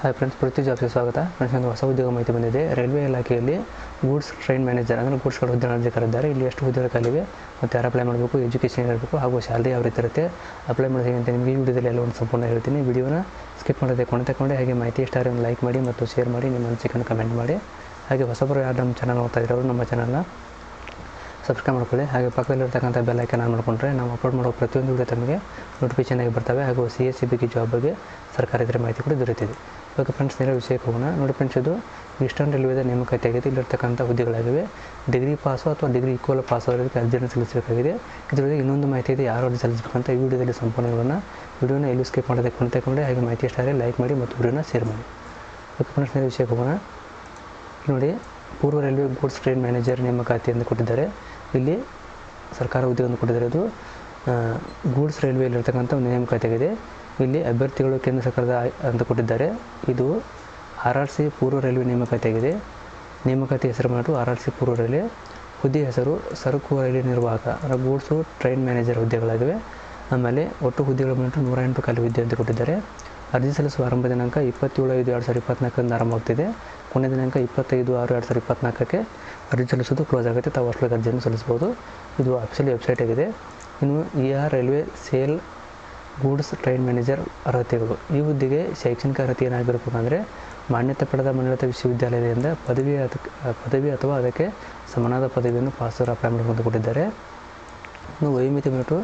Hi friends ಪ್ರತಿ ಜಾಬ್ಸ್ಗೆ ಸ್ವಾಗತ friends ಒಂದು ಹೊಸ ಉದ್ಯೋಗ ಮಾಹಿತಿ ಬಂದಿದೆ. ರೈಲ್ವೆ ಇಲಾಖೆಯಲ್ಲಿ ಗೂಡ್ಸ್ ಟ್ರೈನ್ ಮ್ಯಾನೇಜರ್ ಅಂದರೆ ಗೂಡ್ಸ್ಗಳ ಹುದ್ದೆ ಕರೆದಿದ್ದಾರೆ ಇಲ್ಲಿ ಎಷ್ಟು ಹುದ್ದೆಗಳಿವೆ ಮತ್ತು ಯಾರು ಅಪ್ಲೈ ಮಾಡಬೇಕು ಎಜುಕೇಷನ್ ಇರಬೇಕು, ಹಾಗೂ ಶಾಲೆ ಯಾವ ರೀತಿ ಇರುತ್ತೆ ಅಪ್ಲೈ ಮಾಡೋದು ಅಂತ ನಿಮಗೆ ಈ ವಿಡಿಯೋದಲ್ಲಿ ಎಲ್ಲ ಒಂದು ಸಂಪೂರ್ಣ ಹೇಳ್ತೀನಿ. ವಿಡಿಯೋನ ಸ್ಕಿಪ್ ಮಾಡೋದೇ ಕೊಂಡು ತಗೊಂಡೆ ಹಾಗೆ ಮಾಹಿತಿ ಇಷ್ಟ ಒಂದು ಲೈಕ್ ಮಾಡಿ ಮತ್ತು ಶೇರ್ ಮಾಡಿ, ನಿಮ್ಮ ಅನಿಸಿಕೆಯನ್ನು ಕಮೆಂಟ್ ಮಾಡಿ. ಹಾಗೆ ಹೊಸಬರು ಯಾರು ನಮ್ಮ ಚಾನಲ್ ನೋಡ್ತಾ ಇರೋರು ನಮ್ಮ ಚಾನಲ್ನ ಸಬ್ಸ್ಕ್ರೈಬ್ ಮಾಡ್ಕೊಳ್ಳಿ. ಹಾಗೆ ಪಕ್ಕದಲ್ಲಿರ್ತಕ್ಕಂಥ ಬೆಲ್ ಐಕನ್ ಆನ್ ಮಾಡ್ಕೊಂಡ್ರೆ ನಾವು ಅಪ್ಲೋಡ್ ಮಾಡೋ ಪ್ರತಿಯೊಂದು ವಿಡಿಯೋ ತಮಗೆ ನೋಟಿಫಿಕೇಶನ್ ಆಗಿ ಬರ್ತವೆ. ಹಾಗೂ C S C B job ಬಗ್ಗೆ ಸರ್ಕಾರದ ಮಾಹಿತಿ ಕೂಡ ದೊರೆತಿದೆ ಇವಾಗ ಫ್ರೆಂಡ್ಸ್ ನೇರ ವಿಷಯಕ್ಕೆ ಹೋಗೋಣ ನೋಡಿ ಫ್ರೆಂಡ್ಸ್ ಇದು ಈಸ್ಟರ್ನ್ ರೈಲ್ವೇದ ನೇಮಕಾತಿ ಆಗಿದೆ ಇಲ್ಲಿರ್ತಕ್ಕಂಥ ಹುದ್ದೆಗಳಾಗಿವೆ. ಡಿಗ್ರಿ ಪಾಸು ಅಥವಾ ಡಿಗ್ರಿ ಈಕ್ವಲ್ ಪಾಸ್ ಅವರಿಗೆ ಅರ್ಜಿಯನ್ನು ಸಲ್ಲಿಸಬೇಕಾಗಿದೆ. ಇದರಲ್ಲಿ ಇನ್ನೊಂದು ಮಾಹಿತಿ ಇದೆ. ಯಾರು ಅರ್ಜಿ ಸಲ್ಲಿಸಬೇಕಂತ ಈ ವಿಡಿಯೋದಲ್ಲಿ ಸಂಪೂರ್ಣ ವಿವರಣ ವಿಡಿಯೋನ ಎಲ್ಲಿ ಸ್ಕಿಪ್ ಮಾಡೋದಕ್ಕೆ ಕೊಂಡು ತಗೊಂಡೆ ಹಾಗೆ ಮಾಹಿತಿ ಇಷ್ಟ ಲೈಕ್ ಮಾಡಿ ಮತ್ತು ವಿಡಿಯೋನ ಶೇರ್ ಮಾಡಿ. ಓಕೆ ಫ್ರೆಂಡ್ಸ್ ನೇರ ವಿಷಯಕ್ಕೆ ಹೋಗೋಣ ನೋಡಿ, ಪೂರ್ವ ರೈಲ್ವೆ ಗೂಡ್ಸ್ ಟ್ರೈನ್ ಮ್ಯಾನೇಜರ್ ನೇಮಕಾತಿ ಎಂದು ಕೊಟ್ಟಿದ್ದಾರೆ. ಇಲ್ಲಿ ಸರ್ಕಾರ ಹುದ್ದೆಯನ್ನು ಕೊಟ್ಟಿದ್ದಾರೆ. ಅದು ಗೂಡ್ಸ್ ರೈಲ್ವೆಯಲ್ಲಿರ್ತಕ್ಕಂಥ ಒಂದು ನೇಮಕಾತಿ ಆಗಿದೆ ಇಲ್ಲಿ ಅಭ್ಯರ್ಥಿಗಳು ಕೇಂದ್ರ ಸರ್ಕಾರದ ಅಂತ ಕೊಟ್ಟಿದ್ದಾರೆ. ಇದು ಆರ್ ಆರ್ ಸಿ ಪೂರ್ವ ರೈಲ್ವೆ ನೇಮಕಾತಿಯಾಗಿದೆ. ನೇಮಕಾತಿ ಹೆಸರು ಮಾಡಿಟ್ಟು ಆರ್ ಆರ್ ಸಿ ಪೂರ್ವ ರೈಲ್ವೆ. ಹುದ್ದೆ ಹೆಸರು ಸರಕು ರೈಲ್ವೆ ನಿರ್ವಾಹಕ ಅಂದರೆ ಗೂಡ್ಸು ಟ್ರೈನ್ ಮ್ಯಾನೇಜರ್ ಹುದ್ದೆಗಳಾಗಿವೆ. ಆಮೇಲೆ ಒಟ್ಟು ಹುದ್ದೆಗಳ ಬಂದು ನೂರ ಎಂಟು ಖಾಲಿ ಹುದ್ದೆ ಅಂತ ಕೊಟ್ಟಿದ್ದಾರೆ. ಅರ್ಜಿ ಸಲ್ಲಿಸುವ ಆರಂಭ ದಿನಾಂಕ ಇಪ್ಪತ್ತೇಳು ಐದು ಎರಡು ಸಾವಿರದ ಇಪ್ಪತ್ನಾಲ್ಕರಿಂದ ಆರಂಭವಾಗ್ತಿದೆ ಕೊನೆ ದಿನಾಂಕ ಇಪ್ಪತ್ತೈದು ಆರು ಎರಡು ಸಾವಿರದ ಇಪ್ಪತ್ನಾಲ್ಕಕ್ಕೆ ಅರ್ಜಿ ಸಲ್ಲಿಸೋದು ಕ್ಲೋಸ್ ಆಗುತ್ತೆ. ತಾವು ಅಷ್ಟೊಳಗೆ ಅರ್ಜಿಯನ್ನು ಸಲ್ಲಿಸ್ಬೋದು ಇದು ಅಫಿಷಿಯಲಿ ವೆಬ್ಸೈಟ್ ಆಗಿದೆ. ಇನ್ನು E R railway sale goods train manager ಅರ್ಹತೆಗಳು ಈ ಹುದ್ದೆಗೆ ಶೈಕ್ಷಣಿಕ ಅರ್ಹತೆ ಏನಾಗಿರಬೇಕಂದ್ರೆ ಮಾನ್ಯತೆ ಪಡೆದ ಮನೋರಥ ವಿಶ್ವವಿದ್ಯಾಲಯದಿಂದ ಪದವಿ ಅದಕ್ಕೆ ಪದವಿ ಅಥವಾ ಅದಕ್ಕೆ ಸಮನಾದ ಪದವಿಯನ್ನು ಪಾಸರ್ ಅಪ್ಲೈ ಕೊಟ್ಟಿದ್ದಾರೆ ಇನ್ನು ವಯೋಮಿತಿ ಬಿಟ್ಟು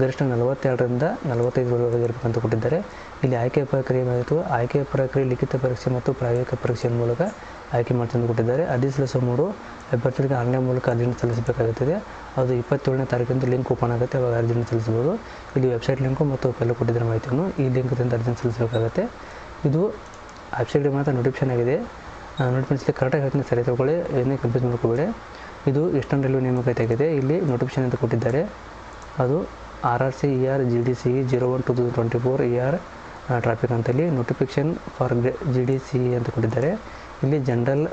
ಗರಿಷ್ಠ ನಲವತ್ತೆರಡರಿಂದ ನಲವತ್ತೈದರವರೆಗೆ ಇರಬೇಕಂತ ಕೊಟ್ಟಿದ್ದಾರೆ. ಇಲ್ಲಿ ಆಯ್ಕೆ ಪ್ರಕ್ರಿಯೆ ಮಾಡಿತು ಆಯ್ಕೆ ಪ್ರಕ್ರಿಯೆ ಲಿಖಿತ ಪರೀಕ್ಷೆ ಮತ್ತು ಪ್ರಾಯೋಗಿಕ ಪರೀಕ್ಷೆಯ ಮೂಲಕ ಆಯ್ಕೆ ಮಾಡ್ತಂದು ಕೊಟ್ಟಿದ್ದಾರೆ ಅಧಿಸಲಸ ಮೂರು ಅಭ್ಯರ್ಥಿಗಳಿಗೆ ಆನ್ಲೈನ್ ಮೂಲಕ ಅರ್ಜಿಯನ್ನು ಸಲ್ಲಿಸಬೇಕಾಗುತ್ತದೆ. ಅದು ಇಪ್ಪತ್ತೇಳನೇ ತಾರೀಕಿಂದ ಲಿಂಕ್ ಓಪನ್ ಆಗುತ್ತೆ. ಅವಾಗ ಅರ್ಜಿಯನ್ನು ಸಲ್ಲಿಸ್ಬೋದು ಇಲ್ಲಿ ವೆಬ್ಸೈಟ್ ಲಿಂಕು ಮತ್ತು ಕೆಲವು ಕೊಟ್ಟಿದ್ದರೆ ಮಾಹಿತಿಯನ್ನು ಈ ಲಿಂಕ್ದಿಂದ ಅರ್ಜಿಯನ್ನು ಸಲ್ಲಿಸಬೇಕಾಗುತ್ತೆ. ಇದು ವೆಬ್ಸೈಟ್ಗೆ ಮಾತ್ರ ನೋಟಿಫಿಕೇಶನ್ ಆಗಿದೆ. ನೋಟಿಫಿಕೇಶನ್ ಕರೆಕ್ಟಾಗಿ ಹೇಳ್ತೀನಿ. ಸರಿ, ತಗೊಳ್ಳಿ. ಏನೇ ಕನ್ಫ್ಯೂಸ್ ಮಾಡ್ಕೋಬೇಡಿ. ಇದು ಈಸ್ಟರ್ನ್ ರೈಲ್ವೆ ನೇಮಕಾತಿ ಆಗಿದೆ ಇಲ್ಲಿ ನೋಟಿಫಿಕೇಶನ್ ಅಂತ ಕೊಟ್ಟಿದ್ದಾರೆ. ಅದು R R C E R G D C zero one two thousand twenty four E R traffic ಅಂತಲ್ಲಿ notification for G D C ಅಂತ ಕೊಟ್ಟಿದ್ದಾರೆ. ಇಲ್ಲಿ ಜನರಲ್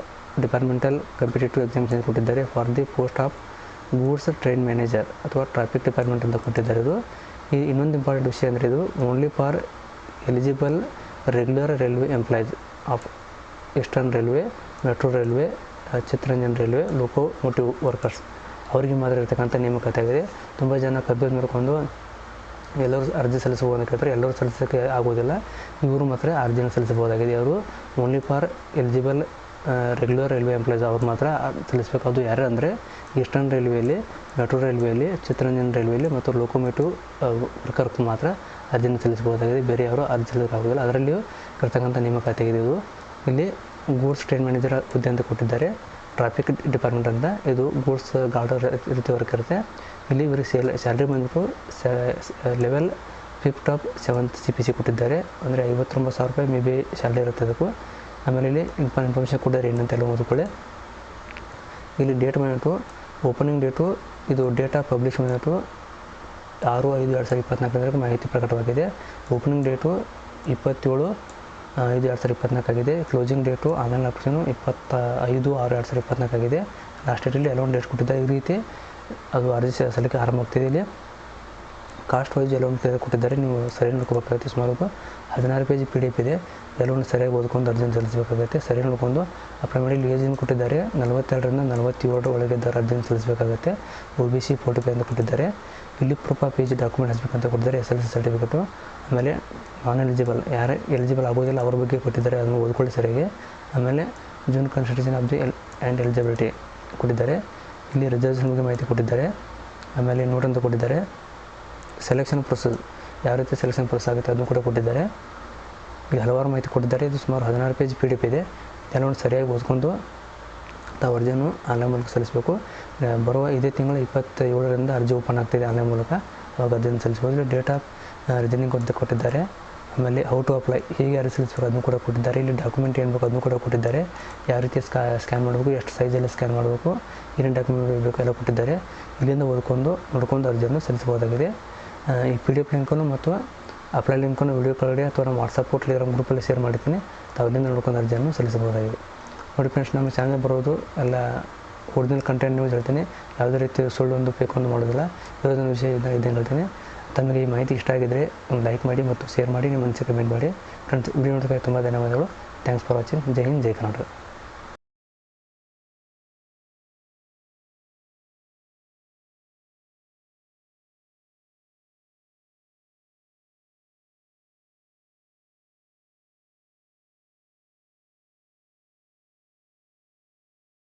ಡಿಪಾರ್ಟ್ಮೆಂಟಲ್ ಕಾಂಪಿಟೇಟಿವ್ ಅಂತ ಕೊಟ್ಟಿದ್ದಾರೆ. For the post of goods train manager ಅಥವಾ traffic department ಅಂತ ಕೊಟ್ಟಿದ್ದಾರೆ ಇದು. ಇನ್ನೊಂದು ಇಂಪಾರ್ಟೆಂಟ್ ವಿಷಯ ಅಂದರೆ ಇದು only for eligible regular railway employees of eastern railway metro railway Chittaranjan railway locomotive workers ಅವರಿಗೆ ಮಾತ್ರ ಇರ್ತಕ್ಕಂಥ ನೇಮಕಾತಿ ಆಗಿದೆ ತುಂಬ ಜನ ಕಬ್ಬಿನ ಮಾಡ್ಕೊಂಡು ಎಲ್ಲರೂ ಅರ್ಜಿ ಸಲ್ಲಿಸಬಹುದು ಅಂತ ಕೇಳ್ತಾರೆ. ಎಲ್ಲರೂ ಸಲ್ಲಿಸೋಕ್ಕೆ ಆಗೋದಿಲ್ಲ ಇವರು ಮಾತ್ರ ಅರ್ಜಿನ ಸಲ್ಲಿಸಬಹುದಾಗಿದೆ. ಅವರು only for eligible regular railway employees ಅವ್ರು ಮಾತ್ರ ತಿಳಿಸ್ಬೇಕಾದ್ದು ಅದು ಯಾರು ಅಂದರೆ ಈಸ್ಟರ್ನ್ ರೈಲ್ವೆಯಲ್ಲಿ ಮೆಟ್ರೋ ರೈಲ್ವೆಯಲ್ಲಿ ಚಿತ್ರರಂಜನ್ ರೈಲ್ವೆಯಲ್ಲಿ ಮತ್ತು ಲೋಕೋಮೇಟಿವ್ ವರ್ಕರ್ಕ್ ಮಾತ್ರ ಅದನ್ನು ತಿಳಿಸ್ಬೋದಾಗಿದೆ. ಬೇರೆ ಯಾರು ಅರ್ಜಿ ಸಲ್ಲಿಸೋಕ್ಕಾಗೋದಿಲ್ಲ. ಅದರಲ್ಲಿಯೂ ಇರ್ತಕ್ಕಂಥ ನೇಮಕಾತಿ ಇದು. ಇಲ್ಲಿ ಗೂಡ್ಸ್ ಟ್ರೈನ್ ಮ್ಯಾನೇಜರ್ ಹುದ್ದೆ ಅಂತ ಕೊಟ್ಟಿದ್ದಾರೆ. ಟ್ರಾಫಿಕ್ ಡಿಪಾರ್ಟ್ಮೆಂಟ್ ಅಂತ. ಇದು ಗೂಡ್ಸ್ ಗಾರ್ಡರ್ ರೀತಿ ವರ್ಕ್ ಇರುತ್ತೆ. ಇಲ್ಲಿ ಇವರು ಸೇಲ್ ಸ್ಯಾಲ್ರಿ ಬಂದ್ಬಿಟ್ಟು level fifth of seventh C P C ಕೊಟ್ಟಿದ್ದಾರೆ. ಅಂದರೆ ಐವತ್ತೊಂಬತ್ತು ಸಾವಿರ ರೂಪಾಯಿ ಮೇ ಬಿ ಸ್ಯಾಲ್ರಿ ಇರುತ್ತೆ ಅದಕ್ಕೂ ಆಮೇಲೆ ಇಲ್ಲಿ ಇನ್ಫಾ ಇನ್ಫಾರ್ಮೇಷನ್ ಕೊಡೋರು ಏನಂತೆಲ್ಲ ಓದ್ಕೊಳ್ಳಿ. ಇಲ್ಲಿ ಡೇಟ್ ಬಂದ್ಬಿಟ್ಟು ಓಪನಿಂಗ್ ಡೇಟು, ಇದು ಡೇಟಾ ಪಬ್ಲಿಷ್ ಬಂದ್ಬಿಟ್ಟು ಆರು, ಐದು, ಎರಡು ಸಾವಿರದ ಇಪ್ಪತ್ನಾಲ್ಕರಲ್ಲಿ ಮಾಹಿತಿ ಪ್ರಕಟವಾಗಿದೆ. ಓಪನಿಂಗ್ ಡೇಟು ಇಪ್ಪತ್ತೇಳು ಐದು, ಎರಡು ಸಾವಿರದ ಇಪ್ಪತ್ನಾಲ್ಕಾಗಿದೆ ಕ್ಲೋಸಿಂಗ್ ಡೇಟು ಆನ್ಲೈನ್ ಆಪ್ಷನು ಇಪ್ಪತ್ತ ಐದು, ಆರು, ಎರಡು ಸಾವಿರದ ಇಪ್ಪತ್ನಾಲ್ಕಾಗಿದೆ ಲಾಸ್ಟ್ ಡೇಟಲ್ಲಿ ಎಲ್ಲೊಂದು ಡೇಟ್ ಕೊಟ್ಟಿದ್ದ ಈ ರೀತಿ ಅದು ಅರ್ಜಿ ಸಲ್ಲಿಕೆ ಆರಂಭ ಆಗ್ತಿದೆ ಇಲ್ಲಿ. ಕಾಸ್ಟ್ ವೈಸ್ ಎಲ್ಲವನ್ನು ತೆಗೆದುಕೊಟ್ಟಿದ್ದಾರೆ ಕೊಟ್ಟಿದ್ದಾರೆ. ನೀವು ಸರಿ ನೋಡ್ಕೋಬೇಕಾಗುತ್ತೆ. ಸುಮಾರು ಹದಿನಾರು ಪೇಜ್ ಪಿ ಡಿ ಎಫ್ ಇದೆ. ಎಲ್ಲವನ್ನು ಸರಿಯಾಗಿ ಓದ್ಕೊಂಡು ಅರ್ಜಿನ ಸಲ್ಲಿಸಬೇಕಾಗುತ್ತೆ ಸರಿ ನೋಡ್ಕೊಂಡು ಆ ಇಲ್ಲಿ ಏಜನ್ನು ಕೊಟ್ಟಿದ್ದಾರೆ. ನಲವತ್ತೆರಡರಿಂದ ನಲವತ್ತೇಳರ ಒಳಗೆ ಇದ್ದಾರೆ urgent ಸಲ್ಲಿಸಬೇಕಾಗುತ್ತೆ O B C forty five ಅಂತ ಕೊಟ್ಟಿದ್ದಾರೆ. ಇಲ್ಲಿ ಪ್ರೂಫ್ ಆಫ್ ಜಿ ಡಾಕ್ಯುಮೆಂಟ್ ಹಚ್ಚಬೇಕಂತ ಕೊಟ್ಟಿದ್ದಾರೆ. ಎಸ್ ಎಲ್ ಸಿ ಸರ್ಟಿಫಿಕೇಟು ಆಮೇಲೆ ನಾನ್ ಎಲಿಜಿಬಲ್ ಯಾರು ಎಲಿಜಿಬಲ್ ಆಗೋದಿಲ್ಲ ಅವ್ರ ಬಗ್ಗೆ ಕೊಟ್ಟಿದ್ದಾರೆ. ಅದನ್ನು ಓದ್ಕೊಳ್ಳಿ ಸರಿಯಾಗಿ. ಆಮೇಲೆ June constitution of the L and eligibility ಕೊಟ್ಟಿದ್ದಾರೆ. ಇಲ್ಲಿ ರಿಸರ್ವೇಷನ್ ಬಗ್ಗೆ ಮಾಹಿತಿ ಕೊಟ್ಟಿದ್ದಾರೆ. ಆಮೇಲೆ ನೋಟ್ ಅಂತ ಕೊಟ್ಟಿದ್ದಾರೆ. ಸೆಲೆಕ್ಷನ್ ಪ್ರೊಸೆಸ್ ಯಾವ ರೀತಿ ಸೆಲೆಕ್ಷನ್ ಪ್ರೊಸೆಸ್ ಆಗುತ್ತೆ ಅದನ್ನು ಕೂಡ ಕೊಟ್ಟಿದ್ದಾರೆ. ಈಗ ಹಲವಾರು ಮಾಹಿತಿ ಕೊಟ್ಟಿದ್ದಾರೆ. ಇದು ಸುಮಾರು ಹದಿನಾರು ಪೇಜ್ ಪಿ ಡಿ ಎಫ್ ಇದೆ. ಎಲ್ಲವನ್ನು ಸರಿಯಾಗಿ ಓದ್ಕೊಂಡು ತಾವು ಅರ್ಜಿಯನ್ನು ಆನ್ಲೈನ್ ಮೂಲಕ ಸಲ್ಲಿಸಬೇಕು. ಬರುವ ಇದೇ ತಿಂಗಳ ಇಪ್ಪತ್ತೇಳರಿಂದ ಅರ್ಜಿ ಓಪನ್ ಆಗ್ತಿದೆ ಆನ್ಲೈನ್ ಮೂಲಕ. ಅವಾಗ ಅರ್ಜಿಯನ್ನು ಸಲ್ಲಿಸಬಹುದು. ಡೇಟ್ ಆಫ್ ರಿಜನಿಂಗ್ ಅಂತ ಕೊಟ್ಟಿದ್ದಾರೆ. ಆಮೇಲೆ ಹೌ ಟು ಅಪ್ಲೈ ಹೇಗೆ ಅರ್ಜಿ ಸಲ್ಲಿಸಬೇಕು ಅದನ್ನು ಕೂಡ ಕೊಟ್ಟಿದ್ದಾರೆ. ಇಲ್ಲಿ ಡಾಕ್ಯುಮೆಂಟ್ ಏನು ಬೇಕು ಅದನ್ನು ಕೂಡ ಕೊಟ್ಟಿದ್ದಾರೆ. ಯಾವ ರೀತಿ ಸ್ಕಾ, ಸ್ಕ್ಯಾನ್ ಮಾಡಬೇಕು, ಎಷ್ಟು ಸೈಜಲ್ಲಿ ಸ್ಕ್ಯಾನ್ ಮಾಡಬೇಕು, ಏನೇನು ಡಾಕ್ಯುಮೆಂಟ್ ಬೇಕು ಎಲ್ಲ ಕೊಟ್ಟಿದ್ದಾರೆ. ಇಲ್ಲಿಂದ ಓದ್ಕೊಂಡು, ನೋಡ್ಕೊಂಡು ಅರ್ಜಿಯನ್ನು ಸಲ್ಲಿಸಬಹುದಾಗಿದೆ. ಈ ಪಿ ಡಿ ಎಫ್ ಲಿಂಕನ್ನು ಮತ್ತು ಅಪ್ಲೈ ಲಿಂಕನ್ನು ವಿಡಿಯೋ ಕೆಳಗಡೆ ಅಥವಾ ನಮ್ಮ ವಾಟ್ಸಪ್ ಟೆಲಿಗ್ರಾಮ್ ಗ್ರೂಪಲ್ಲಿ ಶೇರ್ ಮಾಡ್ತೀನಿ ತಾವು ಅದನ್ನು ನೋಡ್ಕೊಂಡು ಅರ್ಜಿಯನ್ನು ಸಲ್ಲಿಸಬಹುದಾಗಿದೆ. ನೋಡಿ ಫ್ರೆಂಡ್ಸ್ ನಮ್ಮ ಚಾನಲ್ ಬರೋದು ಎಲ್ಲ ಒರಿಜಿನಲ್ ಕಂಟೆಂಟ್ ನ್ಯೂಸ್ ಹೇಳ್ತೀನಿ. ಯಾವುದೇ ರೀತಿ ಸುಳ್ಳು ಒಂದು ಫೇಕ್ ಒಂದು ಮಾಡೋದಿಲ್ಲ. ಯಾವುದೊಂದು ವಿಷಯ ಇದೆ ಇದೆ ಹೇಳ್ತೀನಿ. ತಮಗೆ ಈ ಮಾಹಿತಿ ಇಷ್ಟ ಆಗಿದ್ದರೆ ಒಂದು ಲೈಕ್ ಮಾಡಿ ಮತ್ತು ಶೇರ್ ಮಾಡಿ, ನಿಮ್ಮ ಮನಸ್ಸಿಗೆ ಕಮೆಂಟ್ ಮಾಡಿ. ಫ್ರೆಂಡ್ಸ್ ವಿಡಿಯೋ ನೋಡೋದಕ್ಕೆ ತುಂಬ ಧನ್ಯವಾದಗಳು. ಥ್ಯಾಂಕ್ಸ್ ಫಾರ್ ವಾಚಿಂಗ್ ಜೈ ಹಿಂದ್, ಜೈ ಕರ್ನಾಟಕ.